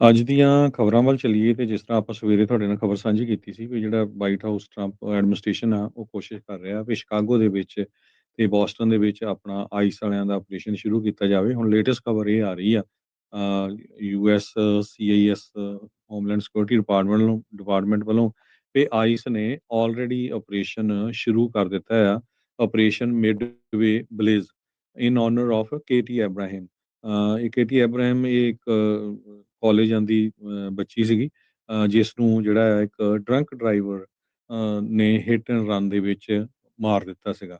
ਅੱਜ ਦੀਆਂ ਖਬਰਾਂ ਵੱਲ ਚੱਲੀਏ ਤੇ ਜਿਸ ਤਰ੍ਹਾਂ ਆਪਾਂ ਸਵੇਰੇ ਤੁਹਾਡੇ ਨਾਲ ਖਬਰ ਸਾਂਝੀ ਕੀਤੀ ਸੀ ਵੀ ਜਿਹੜਾ ਵਾਈਟ ਹਾਊਸ ਟਰੰਪ ਐਡਮਿਨਿਸਟ੍ਰੇਸ਼ਨ ਆ ਉਹ ਕੋਸ਼ਿਸ਼ ਕਰ ਰਿਹਾ ਵੀ ਸ਼ਿਕਾਗੋ ਦੇ ਵਿੱਚ ਤੇ ਬੋਸਟਨ ਦੇ ਵਿੱਚ ਆਪਣਾ ਆਈਸ ਵਾਲਿਆਂ ਦਾ ਆਪਰੇਸ਼ਨ ਸ਼ੁਰੂ ਕੀਤਾ ਜਾਵੇ। ਹੁਣ ਲੇਟੈਸਟ ਖਬਰ ਇਹ ਆ ਰਹੀ ਆ US CIS homeland security department ਵੱਲੋਂ ਡਿਪਾਰਟਮੈਂਟ ਵੱਲੋਂ ਵੀ ਆਈਸ ਨੇ ਆਲਰੇਡੀ ਆਪਰੇਸ਼ਨ ਸ਼ੁਰੂ ਕਰ ਦਿੱਤਾ ਆ। Operation Midway Blitz in honour of Katie Abraham ਅ, ਇਹ ਕੇਟੀ ਐਬਰਾਹਿਮ ਇਹ ਇੱਕ ਕਾਲਜ ਜਾਂਦੀ ਬੱਚੀ ਸੀਗੀ ਜਿਸ ਨੂੰ ਜਿਹੜਾ ਹੈ ਇੱਕ ਡਰੰਕ ਡਰਾਈਵਰ ਨੇ ਹਿੱਟ ਐਂਡ ਰਨ ਦੇ ਵਿੱਚ ਮਾਰ ਦਿੱਤਾ ਸੀਗਾ।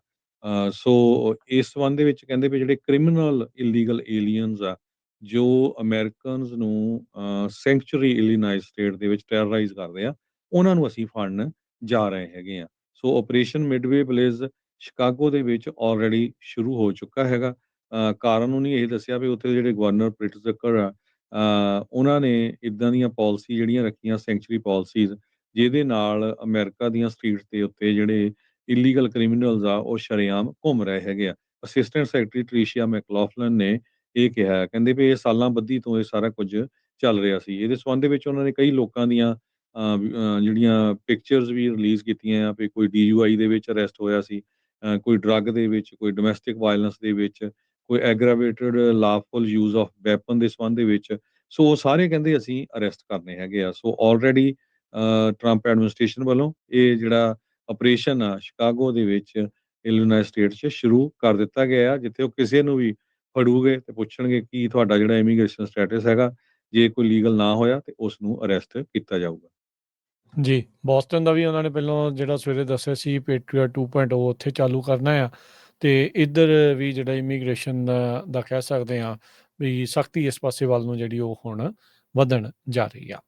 ਸੋ ਇਸ ਸੰਬੰਧ ਦੇ ਵਿੱਚ ਕਹਿੰਦੇ ਵੀ ਜਿਹੜੇ ਕ੍ਰਿਮੀਨਲ ਇਲੀਗਲ ਏਲੀਅਨਸ ਆ, ਜੋ ਅਮਰੀਕਨਸ ਨੂੰ ਸੈਂਕਚੁਰੀ ਇਲੀਨਾਇਸ ਸਟੇਟ ਦੇ ਵਿੱਚ ਟੈਰਰਾਈਜ਼ ਕਰਦੇ ਆ, ਉਹਨਾਂ ਨੂੰ ਅਸੀਂ ਫੜਨ ਜਾ ਰਹੇ ਹੈਗੇ ਆ। So operation Midway Blitz Chicago ਦੇ ਵਿੱਚ ਆਲਰੇਡੀ ਸ਼ੁਰੂ ਹੋ ਚੁੱਕਾ ਹੈਗਾ। ਕਾਰਨ ਉਹਨੇ ਇਹ ਦੱਸਿਆ ਵੀ ਉੱਥੇ ਜਿਹੜੇ ਗਵਰਨਰ ਪ੍ਰਿਟਜ਼ਕਰ ਆ ਉਹਨਾਂ ਨੇ ਇਦਾਂ ਦੀਆਂ ਪਾਲਿਸੀ ਜਿਹੜੀਆਂ ਰੱਖੀਆਂ ਸੈਂਕਚੁਰੀ ਪਾਲਿਸੀਜ਼ ਜਿਹਦੇ ਨਾਲ ਅਮਰੀਕਾ ਦੀਆਂ ਸਟਰੀਟ ਦੇ ਉੱਤੇ ਜਿਹੜੇ ਇਲੀਗਲ ਕ੍ਰਿਮੀਨਲਸ ਆ, ਉਹ ਸ਼ਰੇਆਮ ਘੁੰਮ ਰਹੇ ਹੈਗੇ ਆ। ਅਸਿਸਟੈਂਟ ਸੈਕਟਰੀ ਟ੍ਰੀਸ਼ੀਆ ਮੈਕਲੌਫਲਨ ਨੇ ਇਹ ਕਿਹਾ, ਕਹਿੰਦੇ ਵੀ ਇਹ ਸਾਲਾਂ ਬੱਧੀ ਤੋਂ ਇਹ ਸਾਰਾ ਕੁਝ ਚੱਲ ਰਿਹਾ ਸੀ। ਇਹਦੇ ਸੰਬੰਧ ਦੇ ਵਿੱਚ ਉਹਨਾਂ ਨੇ ਕਈ ਲੋਕਾਂ ਦੀਆਂ ਜਿਹੜੀਆਂ ਪਿਕਚਰਸ ਵੀ ਰਿਲੀਜ਼ ਕੀਤੀਆਂ ਆ, ਵੀ ਕੋਈ ਡੀਯੂਆਈ ਦੇ ਵਿੱਚ ਅਰੈਸਟ ਹੋਇਆ ਸੀ ਕੋਈ ਡਰੱਗ ਦੇ ਵਿੱਚ, ਕੋਈ ਡੋਮੈਸਟਿਕ ਵਾਇਲੈਂਸ ਦੇ ਵਿੱਚ ਕੋਈ aggravated lawful use of weapon ਦੇ ਸੰਬੰਧ ਦੇ ਵਿੱਚ, ਸੋ ਉਹ ਸਾਰੇ ਕਹਿੰਦੇ ਅਸੀਂ ਅਰੈਸਟ ਕਰਨੇ ਹੈਗੇ ਆ। ਸੋ ਆਲਰੇਡੀ ਟਰੰਪ ਐਡਮਿਨਿਸਟ੍ਰੇਸ਼ਨ ਵੱਲੋਂ ਇਹ ਜਿਹੜਾ ਆਪਰੇਸ਼ਨ ਆ ਸ਼ਿਕਾਗੋ ਦੇ ਵਿੱਚ ਇਲੀਨੋਇਸ ਸਟੇਟ 'ਚ ਸ਼ੁਰੂ ਕਰ ਦਿੱਤਾ ਗਿਆ ਆ, ਜਿੱਥੇ ਉਹ ਕਿਸੇ ਨੂੰ ਵੀ ਫੜੂਗੇ ਤੇ ਪੁੱਛਣਗੇ ਕੀ ਤੁਹਾਡਾ ਜਿਹੜਾ ਇਮੀਗ੍ਰੇਸ਼ਨ ਸਟੇਟਸ ਹੈਗਾ, ਜੇ ਕੋਈ ਲੀਗਲ ਨਾ ਹੋਇਆ ਤੇ ਉਸ ਨੂੰ ਅਰੈਸਟ ਕੀਤਾ ਜਾਊਗਾ। ਜੀ ਬੋਸਟਨ ਦਾ ਵੀ ਉਹਨਾਂ ਨੇ ਪਹਿਲਾਂ ਜਿਹੜਾ ਸਵੇਰੇ ਦੱਸਿਆ ਸੀ ਪੇਟਰੀਅਟ 2.0 ਉੱਥੇ ਚਾਲੂ ਕਰਨਾ ਆ। ਤੇ ਇੱਧਰ ਵੀ ਜਿਹੜਾ ਇਮੀਗ੍ਰੇਸ਼ਨ ਦਾ ਦਾ ਕਹਿ ਸਕਦੇ ਆ ਵੀ ਸਖਤੀ ਇਸ ਪਾਸੇ ਵੱਲ ਨੂੰ ਜਿਹੜੀ ਉਹ ਹੁਣ ਵਧਣ ਜਾ ਰਹੀ ਆ।